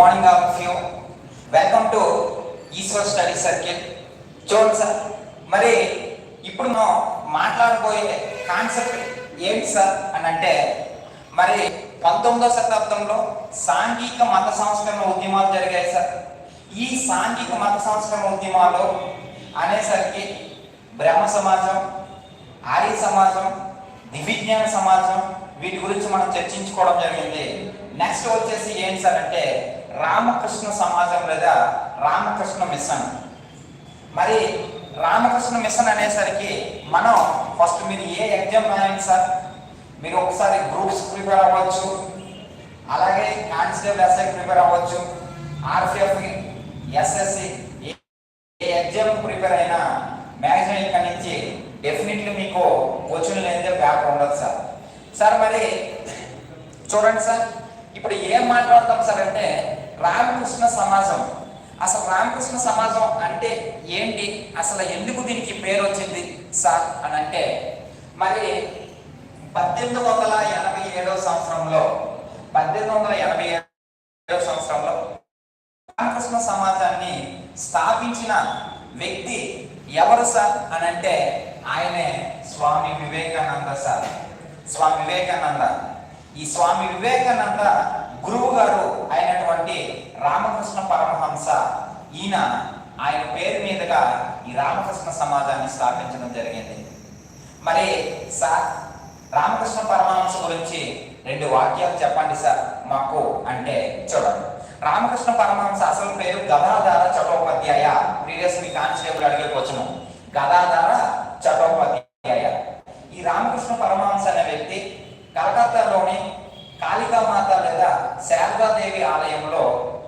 Morning all of you welcome to Eeshwar study circle చూడండి sir మరి ఇప్పుడు మనం మాట్లాడబోయే కాన్సెప్ట్ ఏంటి సార్ అని అంటే మరి పంతొమ్మిదో శతాబ్దంలో సాంఘిక మత సంస్కరణ ఉద్యమాలు జరిగాయి సార్. ఈ సాంఘిక మత సంస్కరణ ఉద్యమాలు అనేసరికి బ్రహ్మ సమాజం ఆర్య సమాజం దివిజ్ఞాన సమాజం వీటి గురించి మనం చర్చించుకోవడం జరిగింది. నెక్స్ట్ వచ్చేసి ఏంటి సార్ అంటే రామకృష్ణ సమాజం లేదా రామకృష్ణ మిషన్. మరి రామకృష్ణ మిషన్ అనేసరికి మనం ఫస్ట్ మీరు ఏ ఎగ్జామ్ రాయండి సార్? మీరు ఒకసారి గ్రూప్స్ ప్రిపేర్ అవ్వచ్చు. అలాగే కానిస్టేబుల్ ఎస్ఐ ప్రిపేర్ అవ్వచ్చు. ఆర్పిఎఫ్ ఎస్ఎస్సి ఏ ఎగ్జామ్ ప్రిపేర్ అయినా మ్యాగజైన్ ఇక్కడ నుంచి డెఫినెట్లీ మీకు క్వశ్చన్ లేనిదే పేపర్ ఉండదు సార్. సార్ మరి చూడండి సార్ ఇప్పుడు ఏం మాట్లాడతాం సార్ అంటే రామకృష్ణ సమాజం. అసలు రామకృష్ణ సమాజం అంటే ఏంటి? అసలు ఎందుకు దీనికి పేరు వచ్చింది సార్ అని అంటే మరి పద్దెనిమిది వందల ఎనభై ఏడవ సంవత్సరంలో పద్దెనిమిది వందల ఎనభై ఏడవ సంవత్సరంలో రామకృష్ణ సమాజాన్ని స్థాపించిన వ్యక్తి ఎవరు సార్ అని అంటే ఆయనే స్వామి వివేకానంద సార్. స్వామి వివేకానంద. ఈ స్వామి వివేకానంద గురువు గారు అయినటువంటి రామకృష్ణ పరమహంస ఈయన ఆయన పేరు మీదుగా ఈ రామకృష్ణ సమాజాన్ని స్థాపించడం జరిగింది. మరి సార్ రామకృష్ణ పరమహంస గురించి రెండు వాక్యాలు చెప్పండి సార్ మాకు అంటే చూడండి. రామకృష్ణ పరమహంస అసలు పేరు గదాధార చటోపాధ్యాయ. ప్రీవియస్ మీ కానిస్టేబుల్ అడిగే వచ్చును గదాధార చటోపాధ్యాయ ఈ రామకృష్ణ పరమహంస అనే వ్యక్తి కలకత్తాలోని కాళికామాత లేదా శారదాదేవి ఆలయంలో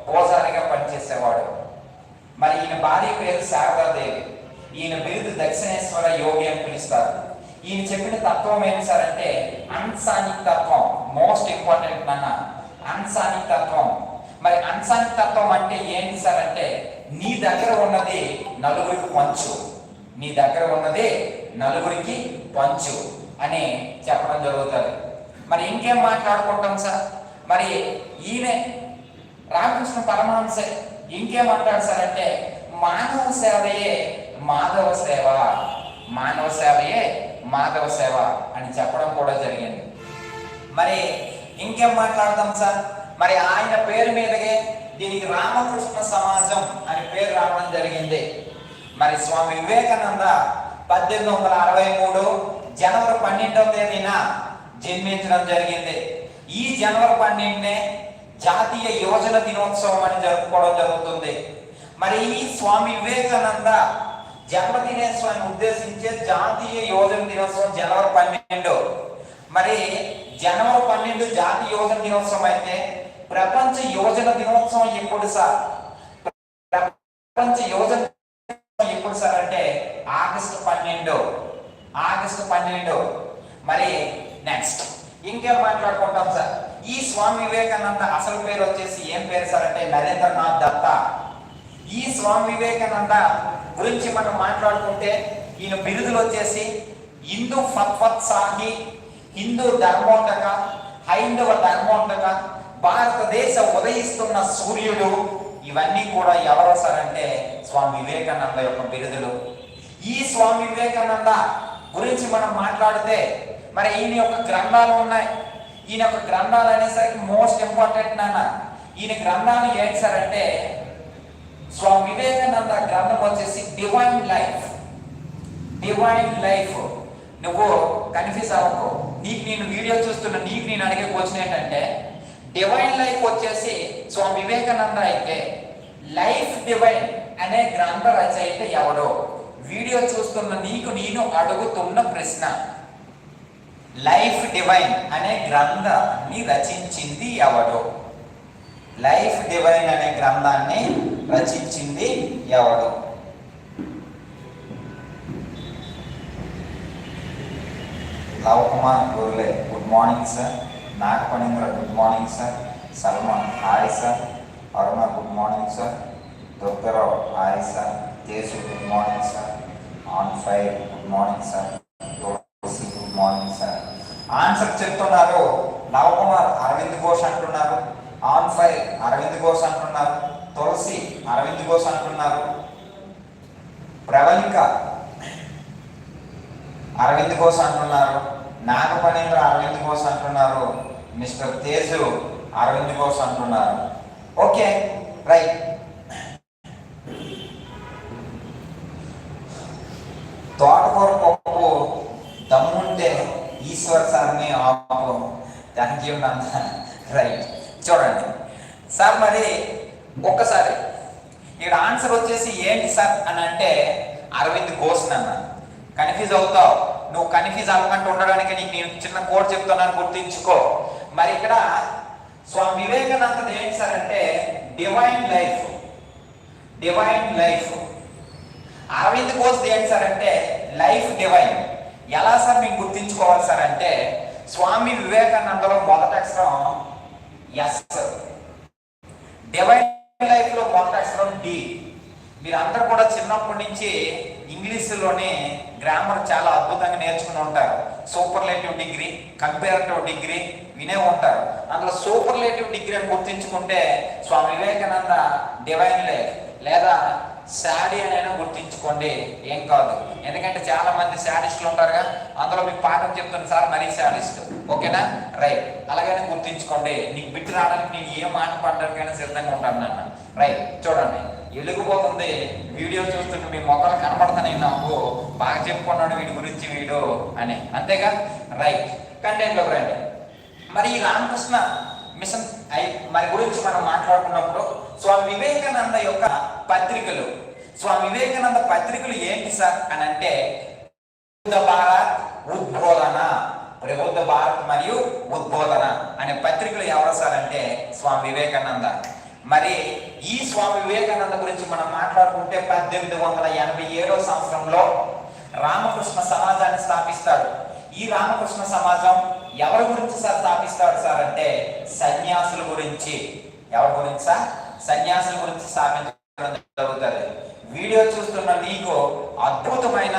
పూజారిగా పనిచేసేవాడు మరి ఈయన భార్య పేరు శారదాదేవి ఈయన బిరుదు దక్షిణేశ్వర యోగి అని పిలుస్తారు ఈయన చెప్పిన తత్వం ఏంటి సార్ అంటే అన్సానిక్ తత్వం మోస్ట్ ఇంపార్టెంట్ నాన్న అన్సానిక్ తత్వం. మరి అన్సానిక్ తత్వం అంటే ఏంటి సార్ అంటే నీ దగ్గర ఉన్నది నలుగురికి పంచు. నీ దగ్గర ఉన్నది నలుగురికి పంచు అని చెప్పడం జరుగుతుంది. మరి ఇంకేం మాట్లాడుకుంటాం సార్? మరి ఈయనే రామకృష్ణ పరమహంసే ఇంకేం అంటాడు సార్ అంటే మానవ సేవయే మాధవ సేవ. మానవ సేవయే మాధవ సేవ అని చెప్పడం కూడా జరిగింది. మరి ఇంకేం మాట్లాడదాం సార్? మరి ఆయన పేరు మీదగే దీనికి రామకృష్ణ సమాజం అని పేరు రావడం జరిగింది. మరి స్వామి వివేకానంద పద్దెనిమిది వందల అరవై మూడు జనవరి పన్నెండవ తేదీన జన్మించడం జరిగింది. ఈ జనవరి పన్నెండునే జాతీయ యోజన దినోత్సవం అని జరుపుకోవడం జరుగుతుంది. మరి ఈ స్వామి వివేకానంద జన్మదినోత్సవాన్ని ఉద్దేశించే జాతీయ యోజన దినోత్సవం జనవరి పన్నెండు. మరి జనవరి పన్నెండు జాతీయ యోజన దినోత్సవం అయితే ప్రపంచ యోజన దినోత్సవం ఎప్పుడు సార్? ప్రపంచ యోజన ఎప్పుడు సార్ అంటే ఆగస్టు పన్నెండు. ఆగస్టు పన్నెండు. మరి నెక్స్ట్ ఇంకేం మాట్లాడుకుంటాం సార్? ఈ స్వామి వివేకానంద అసలు పేరు వచ్చేసి ఏం పేరు సార్ అంటే నరేంద్రనాథ్ దత్తా. ఈ స్వామి వివేకానంద గురించి మనం మాట్లాడుకుంటే ఈయన బిరుదులు వచ్చేసి హిందూ ఫత్వత్సాహి హిందూ ధర్మోండక హైందవ ధర్మోండక భారతదేశ ఉదయిస్తున్న సూర్యుడు. ఇవన్నీ కూడా ఎవరో సరంటే స్వామి వివేకానంద యొక్క బిరుదులు. ఈ స్వామి వివేకానంద గురించి మనం మాట్లాడితే మరి ఈయన యొక్క గ్రంథాలు ఉన్నాయి. ఈయన యొక్క గ్రంథాలు అనేసరికి మోస్ట్ ఇంపార్టెంట్ నాన్న. ఈయన గ్రంథాలు ఏంటి సార్ అంటే స్వామి వివేకానంద గ్రంథం వచ్చేసి డివైన్ లైఫ్ డివైన్ లైఫ్ నువ్వు కన్ఫ్యూజ్ అవ్వకు నీకు నేను వీడియో చూస్తున్న నీకు నేను అడిగే క్వశ్చన్ ఏంటంటే డివైన్ లైఫ్ వచ్చేసి స్వామి వివేకానంద అయితే లైఫ్ డివైన్ అనే గ్రంథ రచయిత ఎవడో? వీడియో చూస్తున్న నీకు నేను అడుగుతున్న ప్రశ్న. లైఫ్ డివైన్ అనే గ్రంథాన్ని రచించింది ఎవడో? లైఫ్ డివైన్ అనే గ్రంథాన్ని రచించింది ఎవడు Lavakumar Gorle good morning sir Nagaphanindra good morning sir Salman hi sir Aruna good morning sir Durgarao hi sir Teju good morning sir on fire good morning sir good morning sir answer చెప్తున్నారు. నవకుమార్ అరవింద్ ఘోష్ అంటున్నారు. On fire Arvind Ghosh అంటున్నారు. తులసి అరవింద్ ఘోష్ అంటున్నారు. ప్రవళిక అరవింద్ ఘోష్ అంటున్నారు. నాగపనేంద్ర అరవింద్ ఘోష్ అంటున్నారు. Mister Teju Aravind Ghosh అంటున్నారు. Okay right. తోటకూర పప్పు దమ్ముంటే ఈశ్వర్ సార్ని ఆపు. థ్యాంక్ యూ నాన్న. రైట్ చూడండి. సార్ మరి ఒక్కసారి. ఇక్కడ ఆన్సర్ వచ్చేసి ఏంటి సార్ అని అంటే అరవింద్ ఘోష్ అన్న కన్ఫ్యూజ్ అవుతావు. నువ్వు కన్ఫ్యూజ్ అవ్వకుండా ఉండడానికి నీకు నేను చిన్న కోడ్ చెప్తున్నాను గుర్తించుకో. మరి ఇక్కడ స్వామి వివేకానంద ఏంటి సార్ అంటే divine life divine life Aravind Ghosh ఏంటి సార్ అంటే లైఫ్ డివైన్ ఎలా సార్ మీకు గుర్తించుకోవాలి సార్ అంటే స్వామి వివేకానందలో మొదటి అక్షరం ఎస్ డివైన్ లైఫ్లో మొదటి అక్షరం డి. మీరు అందరు కూడా చిన్నప్పటి నుంచి ఇంగ్లీషులోనే గ్రామర్ చాలా అద్భుతంగా నేర్చుకుని ఉంటారు. సూపర్లేటివ్ డిగ్రీ కంపేరేటివ్ డిగ్రీ వినే ఉంటారు. అందులో సూపర్లేటివ్ డిగ్రీ అని గుర్తించుకుంటే స్వామి వివేకానంద డివైన్ లైఫ్. లేదా శాడీ అని గుర్తించుకోండి. ఏం కాదు. ఎందుకంటే చాలా మంది శాడిస్టులు ఉంటారుగా అందులో మీకు పాఠం చెప్తాను సార్ మరీ శాడిస్ట్ ఓకేనా? రైట్. అలాగని గుర్తించుకోండి. నీకు బిట్టు రావడానికి నేను ఏ మాట పడడానికైనా సిద్ధంగా ఉంటాను నాన్న. రైట్ చూడండి. వెలిగిపోతుంది వీడియో చూస్తుంటే మీ మొక్కలు కనపడుతున్నాయి నాకు బాగా చెప్పుకున్నాడు వీడి గురించి వీడు అని. అంతేగా? రైట్ కంటెంట్లోకి రండి. మరి ఈ రామకృష్ణ మిషన్ ఐ మరి గురించి మనం మాట్లాడుకున్నప్పుడు స్వామి వివేకానంద యొక్క పత్రికలు. స్వామి వివేకానంద పత్రికలు ఏంటి సార్ అని అంటే భారత్ ఉద్బోధన ప్రబుద్ధ భారత్ మరియు ఉద్బోధన అనే పత్రికలు ఎవరు సార్ అంటే స్వామి వివేకానంద. మరి ఈ స్వామి వివేకానంద గురించి మనం మాట్లాడుకుంటే పద్దెనిమిది వందల ఎనభై ఏడో సంవత్సరంలో రామకృష్ణ సమాజాన్ని స్థాపిస్తాడు. ఈ రామకృష్ణ సమాజం ఎవరి గురించి సార్ స్థాపిస్తాడు సార్ అంటే సన్యాసుల గురించి. ఎవరి గురించి సార్? సన్యాసుల గురించి స్థాపించడం జరుగుతుంది. వీడియో చూస్తున్న నీకు అద్భుతమైన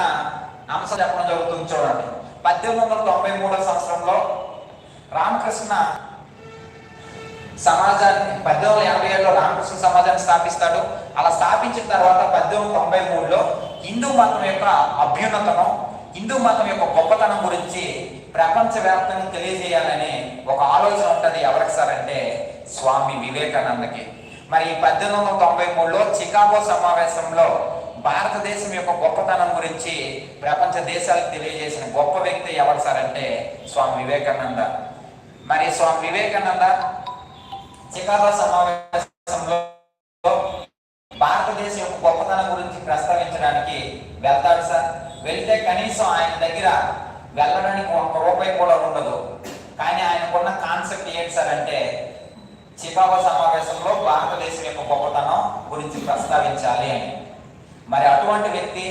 అంశం చెప్పడం జరుగుతుంది చూడండి. పద్దెనిమిది వందల తొంభై మూడో సంవత్సరంలో రామకృష్ణ సమాజాన్ని పద్దెనిమిది వందల ఎనభై ఏడులో రామకృష్ణ సమాజాన్ని స్థాపిస్తాడు. అలా స్థాపించిన తర్వాత పద్దెనిమిది వందల తొంభై మూడులో హిందూ మతం యొక్క అభ్యున్నతనం హిందూ మతం యొక్క గొప్పతనం గురించి ప్రపంచవ్యాప్తంగా తెలియజేయాలని ఒక ఆలోచన ఉంటుంది. ఎవరికి సార్ అంటే స్వామి వివేకానందకి. మరి పద్దెనిమిది వందల తొంభై మూడులో చికాగో సమావేశంలో భారతదేశం యొక్క గొప్పతనం గురించి ప్రపంచ దేశాలకు తెలియజేసిన గొప్ప వ్యక్తి ఎవరు సార్ అంటే స్వామి వివేకానంద. మరి స్వామి వివేకానంద చికాగో సమావేశంలో భారతదేశం యొక్క గొప్పతనం గురించి ప్రస్తావించడానికి వెళ్తాడు సార్. వెళ్తే కనీసం ఆయన దగ్గర వెళ్ళడానికి ఒక్క రూపాయి కూడా ఉండదు. కానీ ఆయనకున్న కాన్సెప్ట్ ఏంటి సార్ అంటే చికాగో సమావేశంలో భారతదేశం యొక్క గొప్పతనం గురించి ప్రస్తావించాలి అని. మరి అటువంటి వ్యక్తి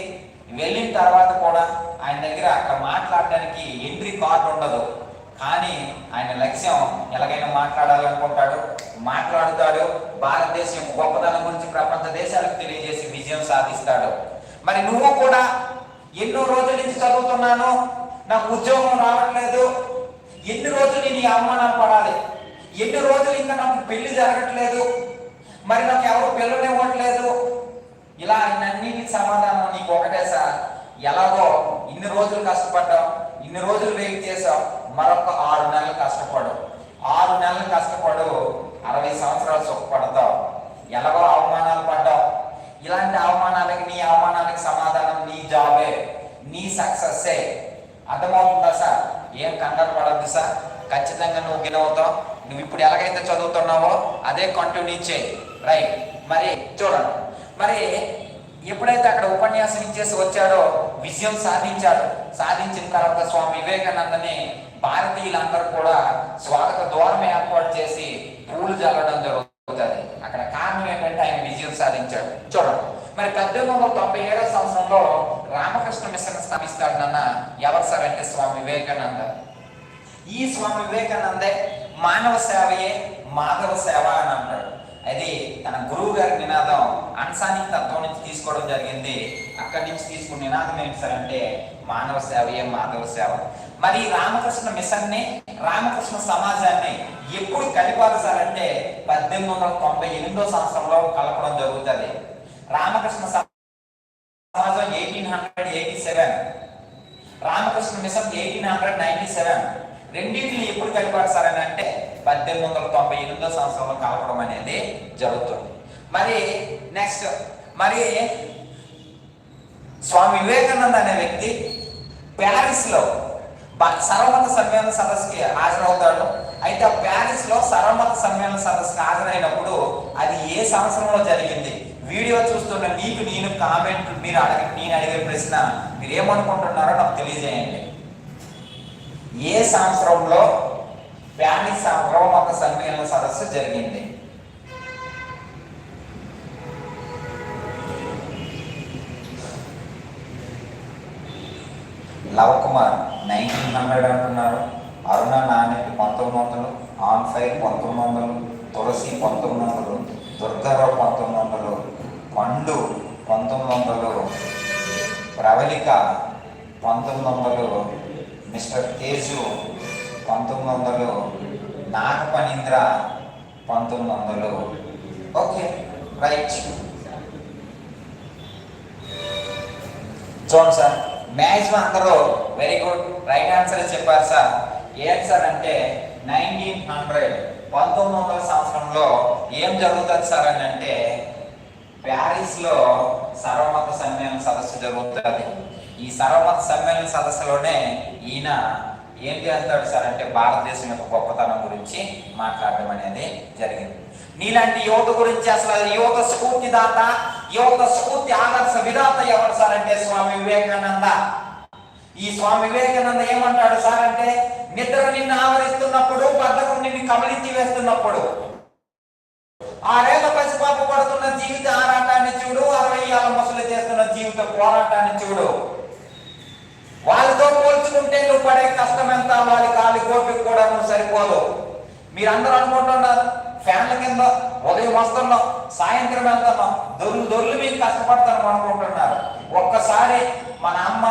వెళ్ళిన తర్వాత కూడా ఆయన దగ్గర అక్కడ మాట్లాడడానికి ఎంట్రీ కార్డు ఉండదు. కానీ ఆయన లక్ష్యం ఎలాగైనా మాట్లాడాలనుకుంటాడు మాట్లాడుతాడు భారతదేశం గొప్పతనం గురించి ప్రపంచ దేశాలకు తెలియజేసి విజయం సాధిస్తాడు. మరి నువ్వు కూడా ఎన్నో రోజుల నుంచి చదువుతున్నాను నాకు ఉద్యోగం రావట్లేదు ఎన్ని రోజులు నీ ఈ అవమానాలు పడాలి ఎన్ని రోజులు ఇంకా నాకు పెళ్ళి జరగట్లేదు మరి నాకు ఎవరు పిల్లలు ఇవ్వట్లేదు ఇలా అన్నిటికి సమాధానం నీకు ఒకటే సార్. ఎలాగో ఇన్ని రోజులు కష్టపడ్డావు ఇన్ని రోజులు వెయిట్ చేసావు మరొక ఆరు నెలలు కష్టపడు. ఆరు నెలలు కష్టపడు అరవై సంవత్సరాలు సుఖపడతావు. ఎలాగో అవమానాలు పడ్డావు. ఇలాంటి అవమానాలకి నీ అవమానాలకి సమాధానం నీ జాబే నీ సక్సెస్సే. అర్థమవుతుందా సార్? ఏం కంగారు పడద్దు సార్. ఖచ్చితంగా నువ్వు గెలవుతావు నువ్వు ఇప్పుడు ఎలాగైతే చదువుతున్నావో అదే కంటిన్యూ చేయి. రైట్ మరి చూడండి. మరి ఎప్పుడైతే అక్కడ ఉపన్యాసం ఇచ్చేసి వచ్చాడో విజయం సాధించాడు. సాధించిన తర్వాత స్వామి వివేకానందని భారతీయులందరూ కూడా స్వాగత ద్వారం ఏర్పాటు చేసి పూలు జల్లడం జరుగుతుంది. అక్కడ కారణం ఏంటంటే ఆయన విజయం సాధించాడు. చూడండి. మరి పద్దెనిమిది వందల తొంభై ఏడో సంవత్సరంలో రామకృష్ణ మిషన్ స్థాపిస్తాడు నాన్న ఎవరు సార్ అంటే స్వామి వివేకానంద? ఈ స్వామి వివేకానందే మానవ సేవయే మాధవ సేవ అని అన్నాడు అది తన గురువు గారి నినాదం అన్సానిక్ తత్వం నుంచి తీసుకోవడం జరిగింది. అక్కడి నుంచి తీసుకున్న నినాదం ఏంటి సార్ అంటే మానవ సేవయే మాధవ సేవ. మరి రామకృష్ణ మిషన్ని రామకృష్ణ సమాజాన్ని ఎప్పుడు కలిపారు సార్ అంటే పద్దెనిమిది వందల తొంభై ఎనిమిదో సంవత్సరంలో కలపడం జరుగుతుంది. రామకృష్ణ సమాజం eighteen hundred eighty seven. Ramakrishna mission eighteen hundred ninety seven. రెండింటిని ఎప్పుడు కలిపారు సార్ అని అంటే పద్దెనిమిది వందల తొంభై ఎనిమిదో సంవత్సరంలో కలపడం అనేది జరుగుతుంది. మరి నెక్స్ట్ మరి స్వామి వివేకానంద అనే వ్యక్తి ప్యారిస్లో సర్వమత సమ్మేళన సదస్సుకి హాజరవుతాడు. అయితే ఆ ప్యారిస్లో సర్వమత సమ్మేళన సదస్సుకి హాజరైనప్పుడు అది ఏ సంవత్సరంలో జరిగింది? వీడియో చూస్తున్న నీకు నేను కామెంట్ మీరు అడిగి నేను అడిగే ప్రశ్న మీరు ఏమనుకుంటున్నారో నాకు తెలియజేయండి. ఏ సంవత్సరంలో ప్యారిస్ సర్వమత సమ్మేళన సదస్సు జరిగింది. లవ్ కుమార్ నైన్టీన్ హండ్రెడ్ అంటున్నారు. అరుణ నాణ్యత పంతొమ్మిది వందలు ఆన్ ఫైర్ పంతొమ్మిది వందలు తులసి పంతొమ్మిది వందలు దుర్గారావు పంతొమ్మిది వందలు పండు పంతొమ్మిది వందలు ప్రవళిక పంతొమ్మిది వందలు మిస్టర్ తేజు పంతొమ్మిది వందలు. నాగపనీంద్ర పంతొమ్మిది వందలు. Okay right. చూడండి సార్ మ్యాక్సిమం అందరూ వెరీ గుడ్ రైట్ ఆన్సర్ చెప్పారు సార్. ఏం సార్ అంటే నైన్టీన్ హండ్రెడ్ పంతొమ్మిది వందల సంవత్సరంలో ఏం జరుగుతుంది సార్ అని అంటే ప్యారిస్లో సర్వమత సమ్మేళన సదస్సు జరుగుతుంది. ఈ సర్వమత సమ్మేళన సదస్సులోనే ఈయన ఏం చేస్తాడు సార్ అంటే భారతదేశం యొక్క గొప్పతనం గురించి మాట్లాడడం అనేది జరిగింది. నీలాంటి యువత గురించి అసలు యువత స్ఫూర్తిదాత యువత స్ఫూర్తి ఆదర్శ విధాత ఎవరు సార్ అంటే స్వామి వివేకానంద? ఈ స్వామి వివేకానంద ఏమంటాడు సార్ అంటే నిద్ర నిన్ను ఆవరిస్తున్నప్పుడు బద్దకం నిన్ను కబలించి వేస్తున్నప్పుడు. ఆరేళ్ళ పసిపాప పడుతున్న జీవిత ఆరాటాన్ని చూడు అరవై ఏళ్ళ ముసలి చేస్తున్న జీవిత పోరాటాన్ని చూడు. వాళ్ళతో పోల్చుకుంటే నువ్వు పడే కష్టం ఎంత? వాళ్ళ కాలి కోపికి కూడా నువ్వు సరిపోదు. మీరందరూ అనుకుంటున్నారు ఫ్యాన్ల కింద ఉదయం వస్తున్నాం సాయంత్రం వెళ్తున్నాం దొర్లు దొర్లు మీకు కష్టపడతాను అనుకుంటున్నారు. ఒక్కసారి మన అమ్మ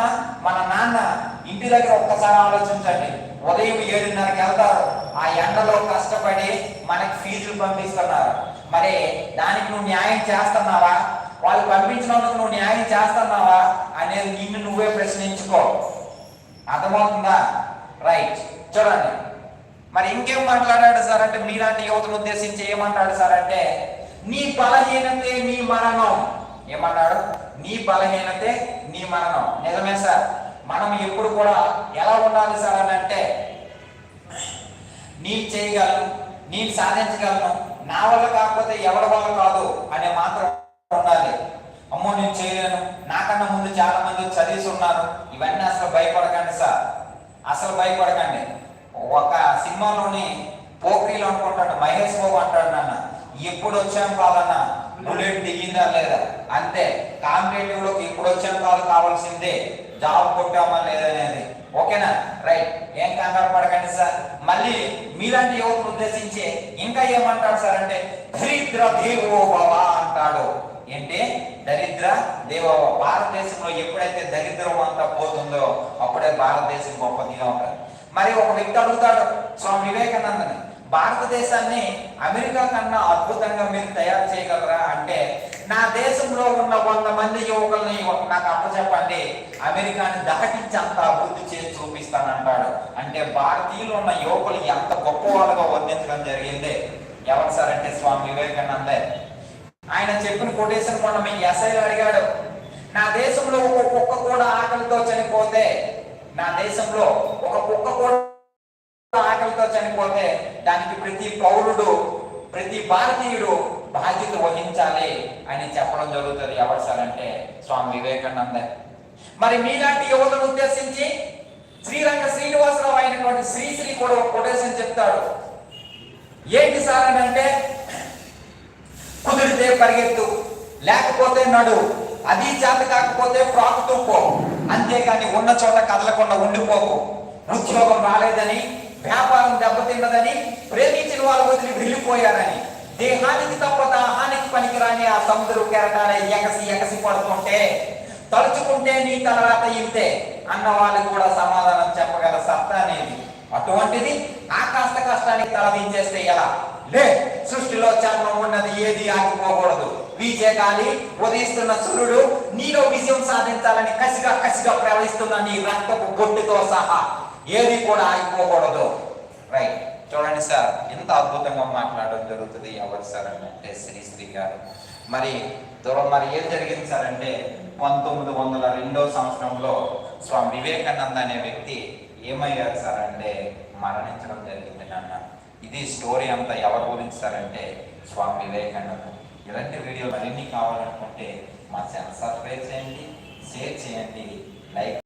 మన నాన్న ఇంటి దగ్గర ఒక్కసారి ఆలోచించండి. ఉదయం ఏడున్నరకి వెళ్తారు. ఆ ఎండలో కష్టపడి మనకి ఫీజులు పంపిస్తున్నారు. మరి దానికి నువ్వు న్యాయం చేస్తున్నావా? వాళ్ళు పంపించినందుకు నువ్వు న్యాయం చేస్తున్నావా? అనేది నిన్ను నువ్వే ప్రశ్నించుకో. అర్థమవుతుందా? రైట్ చూడండి. మరి ఇంకేం మాట్లాడాడు సార్ అంటే మీలాంటి యువతను ఉద్దేశించి ఏమంటాడు సార్ అంటే నీ బలహీనతే నీ మరణం. ఏమన్నాడు నీ బలహీనతే నీ మరణం. నిజమే సార్. మనం ఎప్పుడు కూడా ఎలా ఉండాలి సార్ అని అంటే నేను చేయగలను నేను సాధించగలను నా వల్ల కాకపోతే ఎవరి వల్ల కాదు అనే మాత్రం ఉండాలి. అమ్మో నేను చేయలేను. నాకన్నా ముందు చాలా మంది చదివేసి ఉన్నారు ఇవన్నీ అసలు భయపడకండి సార్. అసలు భయపడకండి. ఒక సినిమాలోని పోక్రీలు అనుకుంటాడు మహేష్ బాబు అంటాడు నాన్న. ఎప్పుడు వచ్చాను కాదన్న బుల్లెట్ దిగిందా లేదా? అంతే. కాంపిటేటివ్లోకి ఇప్పుడు వచ్చాం కాదు కావాల్సిందే. జాబ్ కొట్టామా లేదా అనేది. ఓకేనా? రైట్. ఏం కంగారు పడకండి సార్. మళ్ళీ మీలాంటి యువకులు ఉద్దేశించి ఇంకా ఏమంటాడు సార్ అంటే దరిద్ర దేవో బాబా అంటాడు. ఏంటి దరిద్ర దేవో భారతదేశంలో ఎప్పుడైతే దరిద్రం అంతా పోతుందో అప్పుడే భారతదేశం గొప్పదిగా ఉంటుంది మరి ఒక వ్యక్తి అడుగుతాడు స్వామి వివేకానందని భారతదేశాన్ని అమెరికా కన్నా అద్భుతంగా మీరు తయారు చేయగలరా? అంటే నా దేశంలో ఉన్న వంద మంది యువకుల్ని ఒక- నాకు అప్పచెప్పండి అమెరికాని దాటించి అంత అభివృద్ధి చేసి చూపిస్తానంటాడు. అంటే భారతీయులు ఉన్న యువకులు ఎంత గొప్ప వాళ్ళుగా వర్ణించడం జరిగింది. ఎవరు సార్ అంటే స్వామి వివేకానందే. ఆయన చెప్పిన కొటేషన్ మొన్న మీ ఎస్ఐలు అడిగాడు. నా దేశంలో ఒక కుక్క కూడా ఆకలితో చనిపోతే నా దేశంలో ఒక కుక్క కూడా ఆకలితో చనిపోతే దానికి ప్రతి పౌరుడు ప్రతి భారతీయుడు బాధ్యత వహించాలి అని చెప్పడం జరుగుతుంది. ఎవరు సార్ అంటే స్వామి వివేకానంద. మరి మీలాంటి యువతను ఉద్దేశించి శ్రీరంగ శ్రీనివాసరావు అయినటువంటి శ్రీశ్రీ కూడా ఒక కొటేషన్ చెప్తాడు. ఏంటి సార్ అని అంటే కుదిరితే పరిగెత్తు. లేకపోతే నడు. అది చేత కాకపోతే ప్రాకుతూ పో. అంతేగాని ఉన్న చోట కదలకుండా ఉండిపోకు. ఉద్యోగం రాలేదని వ్యాపారం దెబ్బతిన్నదని ప్రేమించిన వాళ్ళు వదిలి వెళ్ళిపోయారని. దేహానికి తప్ప దాహానికి పనికిరాని ఆ సముద్ర కెరటాలే ఎగసి ఎగసి పడుతుంటే తలుచుకుంటే నీ తలరాత ఇంతే అన్న వాళ్ళకి కూడా సమాధానం చెప్పగల సత్తా అనేది. అటువంటిది ఆ కష్ట కష్టానికి తలదించేస్తే ఎలా? లే సృష్టిలో చర్మం ఉన్నది ఏది ఆగిపోకూడదు. వీచే గాలి ఉదయిస్తున్న సూర్యుడు నీలో విజయం సాధించాలని కసిగా కసిగా ప్రవహిస్తున్న నీ రక్తపు గొట్టుతో సహా ఏది కూడా ఆగిపోకూడదు. రైట్ చూడండి సార్ ఎంత అద్భుతంగా మాట్లాడడం జరుగుతుంది ఎవరు సార్ అని అంటే శ్రీశ్రీ గారు. మరి దూరం మరి ఏం జరిగింది సార్ అంటే పంతొమ్మిది వందల రెండో సంవత్సరంలో స్వామి వివేకానంద అనే వ్యక్తి ఏమయ్యారు సార్ అంటే మరణించడం జరిగింది నాన్న. ఇది స్టోరీ అంతా ఎవరి గురించి సార్ అంటే స్వామి వివేకానంద. ఇలాంటి వీడియో మరిన్ని కావాలనుకుంటే మా ఛానల్ సబ్స్క్రైబ్ చేయండి షేర్ చేయండి లైక్